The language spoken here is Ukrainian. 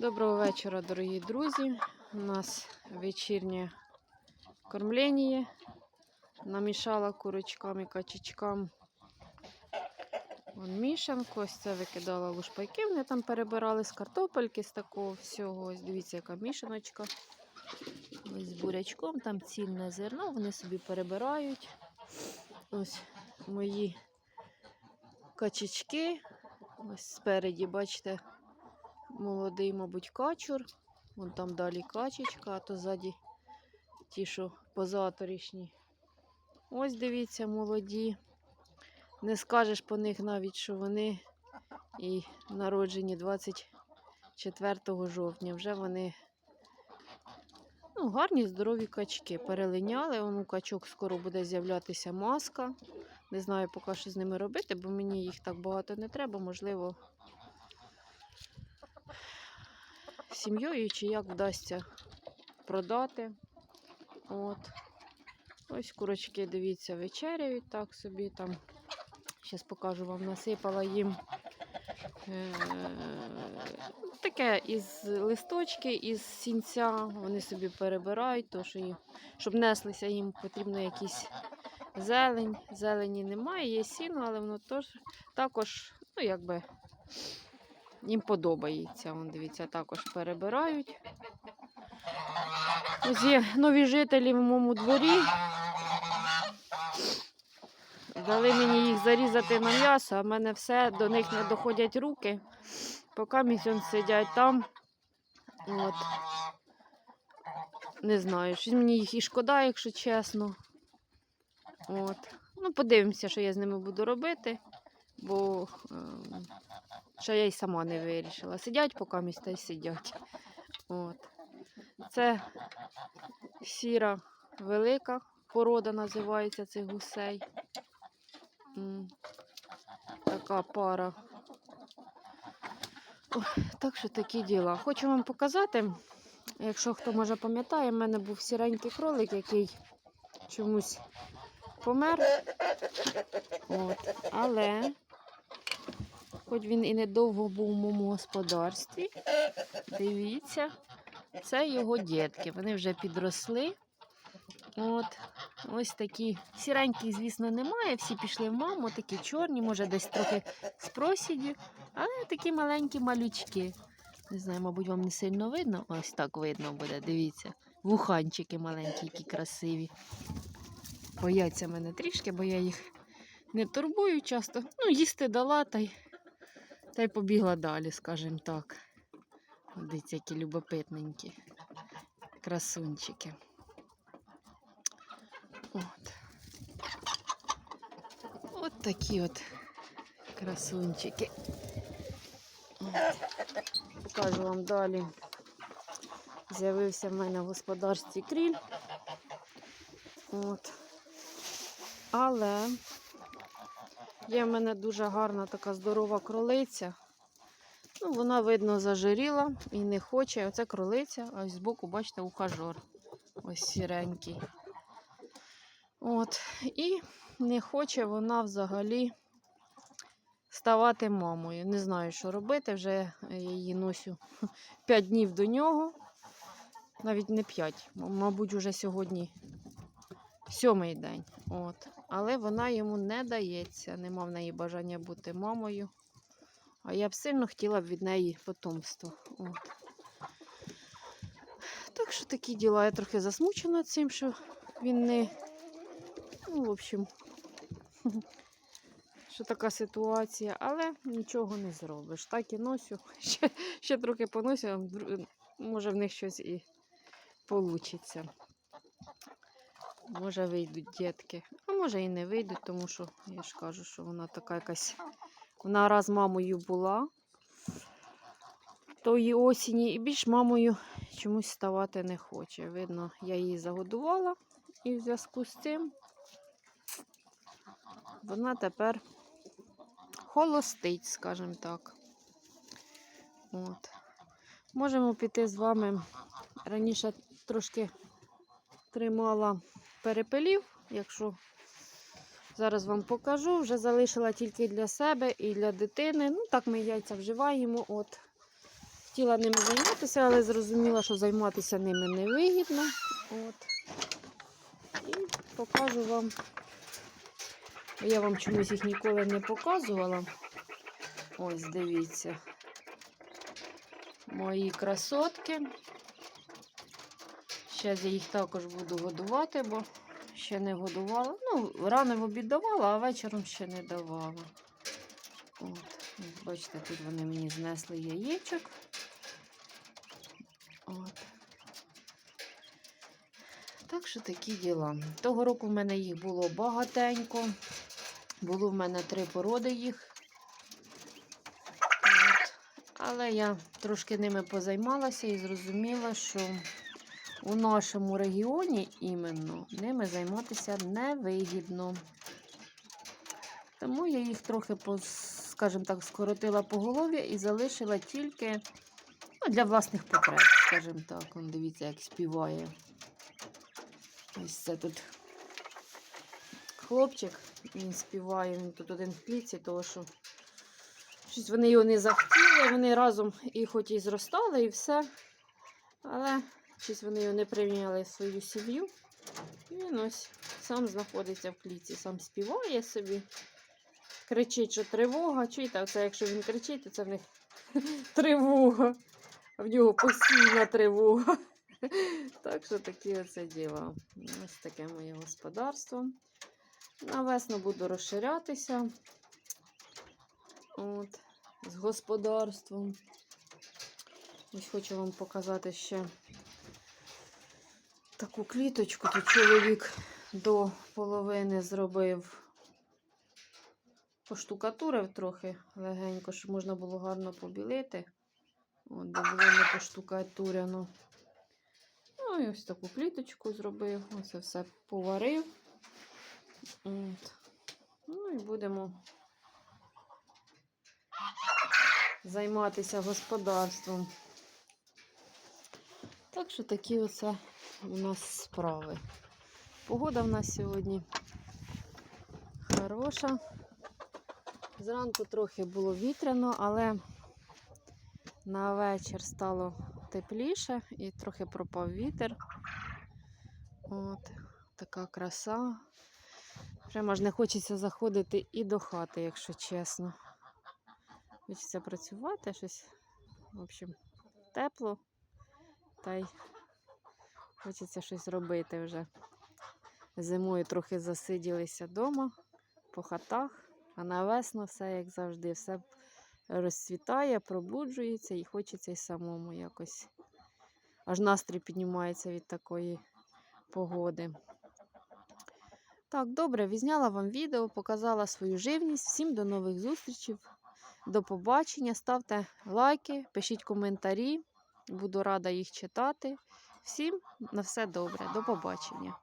Доброго вечора, дорогі друзі. У нас вечірнє кормлення. Намішала курочкам і качечкам. Вон мішанку, ось це викидала лушпайки. Вони там перебирали з картопельки, з такого всього. Ось дивіться, яка мішаночка. Ось з бурячком, там цільне зерно, вони собі перебирають. Ось мої качечки. Ось спереді, бачите, молодий, мабуть, качур. Вон там далі качечка, а то ззаді ті, що позаторішні. Ось дивіться, молоді. Не скажеш по них навіть, що вони і народжені 24 жовтня. Вже вони ну, гарні, здорові качки. Перелиняли. Вон у качок скоро буде з'являтися маска. Не знаю поки що з ними робити, бо мені їх так багато не треба. Можливо, сім'єю чи як вдасться продати. От. Ось курочки, дивіться, вечеряють так собі там. Зараз покажу вам, насипала їм е, таке із листочки, із сінця. Вони собі перебирають, то, що їм, щоб неслися, їм потрібно якісь зелень. Зелені немає, є сіно, але воно тож, також, ну якби їм подобається. Вон, дивіться, також перебирають. Ось є нові жителі в моєму дворі. Дали мені їх зарізати на м'ясо, а в мене все, до них не доходять руки. Поки місяць сидять там. От. Не знаю, щось мені їх і шкода, якщо чесно. От. Ну, подивимося, що я з ними буду робити, бо ем, ще я й сама не вирішила. Сидять поки міста й сидять. От. Це сіра велика порода називається цих гусей. Така пара. Так що такі діла. Хочу вам показати, якщо хто може пам'ятає, в мене був сіренький кролик, який чомусь помер. От. Але, хоч він і недовго був у моєму господарстві, дивіться, це його дітки. Вони вже підросли. От, ось такі. Сіреньких, звісно, немає. Всі пішли в маму, такі чорні, може, десь трохи з просідю, але такі маленькі малючки. Не знаю, мабуть, вам не сильно видно. Ось так видно буде, дивіться. Вуханчики маленькі, які красиві. Бояться мене трішки, бо я їх не турбую часто. Ну, їсти дала та й, та й побігла далі, скажімо так. Дивіться, які любопитненькі. Красунчики. От. От такі от красунчики. Покажу вам далі. З'явився в мене в господарстві кріль. От. Але є в мене дуже гарна така здорова кролиця. Ну, вона, видно, зажиріла і не хоче. Оце кролиця, а ось збоку, бачите, ухажор. Ось сіренький. От. І не хоче вона взагалі ставати мамою. Не знаю, що робити. Вже я її носю 5 днів до нього. Навіть не 5, мабуть, вже сьогодні сьомий день. От. Але вона йому не дається. Нема в неї бажання бути мамою. А я б сильно хотіла б від неї потомство. От. Так що такі діла. Я трохи засмучена цим, що він не. Ну, в общем, що така ситуація, але нічого не зробиш. Так і носю. Ще, ще трохи поносю, може в них щось і вийде. Може вийдуть дітки, а може і не вийдуть, тому що я ж кажу, що вона така якась. Вона раз мамою була тої осені, і більш мамою чомусь ставати не хоче. Видно, я її загодувала, і в зв'язку з цим вона тепер холостить, скажімо так. От. Можемо піти з вами. Раніше трошки тримала перепелів, якщо зараз вам покажу, вже залишила тільки для себе і для дитини. Ну, так ми яйця вживаємо. От. хотіла ними займатися, але зрозуміла, що займатися ними не вигідно. От. І покажу вам. Я вам чомусь їх ніколи не показувала. Ось дивіться. Мої красотки. Зараз я їх також буду годувати, бо ще не годувала. Ну, рано в обід давала, а вечором ще не давала. От, бачите, тут вони мені знесли яєчок. От. Так що такі діла. Того року в мене їх було багатенько. Було в мене три породи їх. Але я трошки ними позаймалася і зрозуміла, що у нашому регіоні іменно ними займатися невигідно. Тому я їх трохи, скажімо так, скоротила по голові і залишила тільки ну, для власних потреб, скажімо так. Он дивіться, як співає. Ось це тут хлопчик, він співає, він тут один в клітці, тому що щось вони його не захотіли, вони разом і хоч і зростали, і все, але щось вони його не прийняли свою сім'ю. І він ось сам знаходиться в клітці, сам співає собі, кричить, що тривога. Чуєте, це якщо він кричить, то це в них тривога. В нього постійна тривога. Так що такі оце діла. Ось таке моє господарство. На весну буду розширятися. От, з господарством. Ось хочу вам показати ще таку кліточку. Тут чоловік до половини зробив, поштукатурив трохи легенько, щоб можна було гарно побілити. От, бо було не поштукатуряно. Ну і ось таку кліточку зробив. Оце все поварив. От. Ну і будемо займатися господарством. Так що такі оце у нас справи. Погода в нас сьогодні хороша. Зранку трохи було вітряно, але на вечір стало тепліше і трохи пропав вітер. От, така краса. Прямо ж не хочеться заходити і до хати, якщо чесно. Хочеться працювати, щось, в общем, тепло. Та й хочеться щось робити вже. Зимою трохи засиділися вдома, по хатах, а на весну все, як завжди, все розцвітає, пробуджується і хочеться й самому якось. Аж настрій піднімається від такої погоди. Так, добре, відзняла вам відео, показала свою живність. Всім до нових зустрічей. До побачення. Ставте лайки, пишіть коментарі. Буду рада їх читати. Всім на все добре. До побачення.